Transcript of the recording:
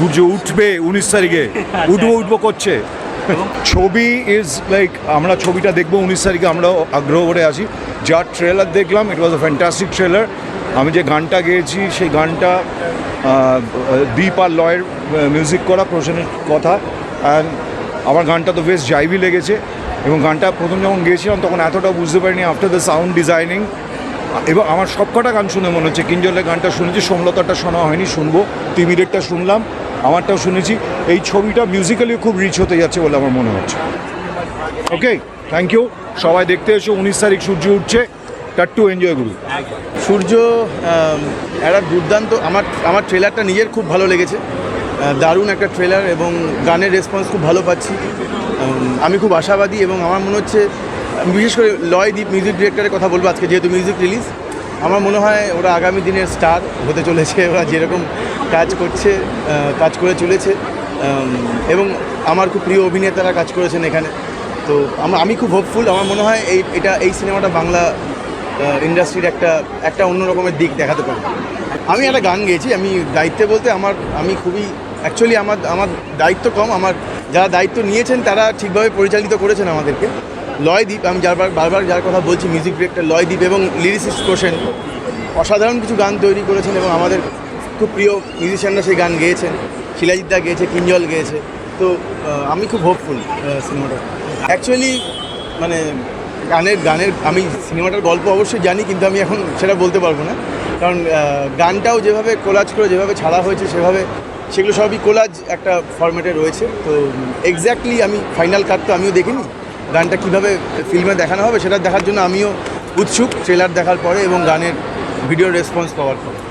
সূর্য উঠবে উনিশ তারিখে। উঠবো উঠবো করছে। ছবি ইজ লাইক আমরা ছবিটা দেখব উনিশ তারিখে আমরাও আগ্রহ করে আছি। যার ট্রেলার দেখলাম ইট ওয়াজ আ ফ্যান্টাস্টিক ট্রেলার আমি যে গানটা গেয়েছি সেই গানটা দীপ আর লয়ের মিউজিক করা প্রশ্নের কথা। অ্যান্ড আমার গানটা তো বেশ জাইভি লেগেছে। এবং গানটা প্রথম যখন গেয়েছিলাম তখন এতটা বুঝতে পারিনি আফটার দ্য সাউন্ড ডিজাইনিং এবং আমার সবকটা গান শুনে মনে হচ্ছে। কিঞ্জলের গানটা শুনেছি সোমলতাটা শোনা হয়নি শুনব। তিমিরেরটা শুনলাম। আমারটাও শুনেছি। এই ছবিটা মিউজিক্যালি খুব রিচ হতে যাচ্ছে বলে আমার মনে হচ্ছে। ওকে থ্যাংক ইউ সবাই দেখতে এসো, উনিশ তারিখ সূর্য উঠছে। টাট্টু এনজয় করুন। সূর্য একটা দুর্দান্ত আমার আমার ট্রেলারটা নিজের খুব ভালো লেগেছে। দারুণ একটা ট্রেলার এবং গানের রেসপন্স খুব ভালো পাচ্ছি। আমি খুব আশাবাদী এবং আমার মনে হচ্ছে, বিশেষ করে লয় দ্বীপ মিউজিক ডিরেক্টরের কথা বলব আজকে, যেহেতু মিউজিক রিলিজ আমার মনে হয় ওরা আগামী দিনের স্টার হতে চলেছে, ওরা যেরকম কাজ করছে কাজ করে চলেছে। এবং আমার খুব প্রিয় অভিনেতারা কাজ করেছেন এখানে। তো আমা- আমি খুব হোপফুল আমার মনে হয় এই, এটা, এই সিনেমাটা বাংলা ইন্ডাস্ট্রির একটা একটা অন্য রকমের দিক দেখাতে পারে। আমি একটা গান গেয়েছি, আমি দায়িত্বে বলতে আমার, আমি খুবই অ্যাকচুয়ালি আমার আমার দায়িত্ব কম, আমার যারা দায়িত্ব নিয়েছেন তারা ঠিকভাবে পরিচালিত করেছেন আমাদেরকে। লয়দীপ, আমি যারবার বারবার যার কথা বলছি মিউজিক ডিরেক্টর লয়দীপ এবং লিরিসিস্ট কোশেন অসাধারণ কিছু গান তৈরি করেছেন এবং আমাদের খুব প্রিয় মিউজিশিয়ানরা সেই গান গেয়েছেন। শিলাজিৎ দা গেয়েছে, কিঞ্জল গেয়েছে। তো আমি খুব হোপফুল সিনেমাটা। অ্যাকচুয়ালি মানে গানের গানের আমি সিনেমাটার গল্প অবশ্যই জানি, কিন্তু আমি এখন সেটা বলতে পারব না। কারণ গানটাও যেভাবে কোলাজ করে, যেভাবে ছাড়া হয়েছে, সেভাবে সেগুলো সবই কোলাজ একটা ফরম্যাটে রয়েছে। তো এক্স্যাক্টলি আমি ফাইনাল কাট তো আমিও দেখিনি। গানটা কীভাবে ফিল্মে দেখানো হবে সেটা দেখার জন্য আমিও উৎসুক ট্রেলার দেখার পরে এবং গানের ভিডিও রেসপন্স পাওয়ার পরে।